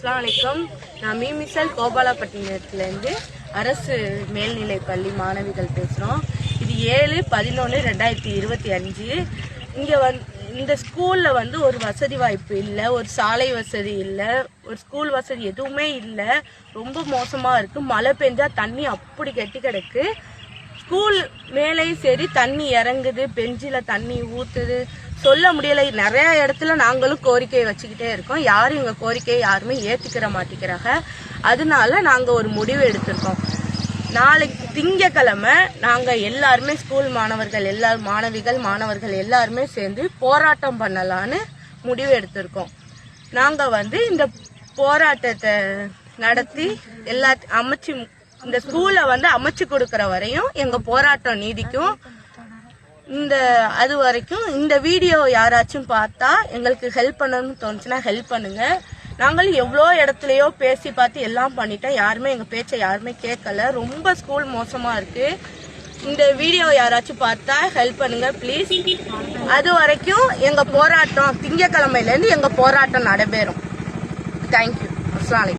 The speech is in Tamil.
அஸ்லாம் வலைக்கம் நான் மீமிசல் கோபாலப்பட்டினத்துலேருந்து அரசு மேல்நிலை பள்ளி மாணவிகள் பேசுகிறோம் இது ஏழு பதினொன்று ரெண்டாயிரத்தி இருபத்தி அஞ்சு. இங்கே வந் இந்த ஸ்கூலில் வந்து ஒரு வசதி வாய்ப்பு இல்லை ஒரு சாலை வசதி இல்லை ஒரு ஸ்கூல் வசதி எதுவுமே இல்லை. ரொம்ப மோசமாக இருக்குது மழை பெஞ்சால் தண்ணி அப்படி கெட்டி கிடக்கு. ஸ்கூல் மேலேயும் சரி தண்ணி இறங்குது பெஞ்சில் தண்ணி ஊற்றுது சொல்ல முடியலை. நிறைய இடத்துல நாங்களும் கோரிக்கை வச்சுக்கிட்டே இருக்கோம். யாரும் எங்கள் கோரிக்கையை யாருமே ஏற்றுக்கிற மாட்டேங்கிறாங்க. அதனால நாங்கள் ஒரு முடிவு எடுத்திருக்கோம். நாளைக்கு திங்கக்கிழமை நாங்கள் எல்லாருமே ஸ்கூல் மாணவர்கள் எல்லா மாணவிகள் மாணவர்கள் எல்லாருமே சேர்ந்து போராட்டம் பண்ணலான்னு முடிவு எடுத்திருக்கோம். நாங்கள் வந்து இந்த போராட்டத்தை நடத்தி எல்லா அமைச்சு இந்த ஸ்கூலை வந்து அமைச்சு கொடுக்குற வரையும் எங்கள் போராட்டம் நீதிக்கும் இந்த அது வரைக்கும் இந்த வீடியோ யாராச்சும் பார்த்தா எங்களுக்கு ஹெல்ப் பண்ணணும்னு தோணுச்சுன்னா ஹெல்ப் பண்ணுங்க. நாங்களும் எவ்வளோ இடத்துலையோ பேசி பார்த்து எல்லாம் பண்ணிட்டோம். யாருமே எங்கள் பேச்சை யாருமே கேட்கல. ரொம்ப ஸ்கூல் மோசமாக இருக்கு. இந்த வீடியோ யாராச்சும் பார்த்தா ஹெல்ப் பண்ணுங்க ப்ளீஸ் அது வரைக்கும் எங்கள் போராட்டம் திங்கக்கிழமையிலேருந்து எங்கள் போராட்டம் நடைபெறும். தேங்க்யூ அஸ்லாம்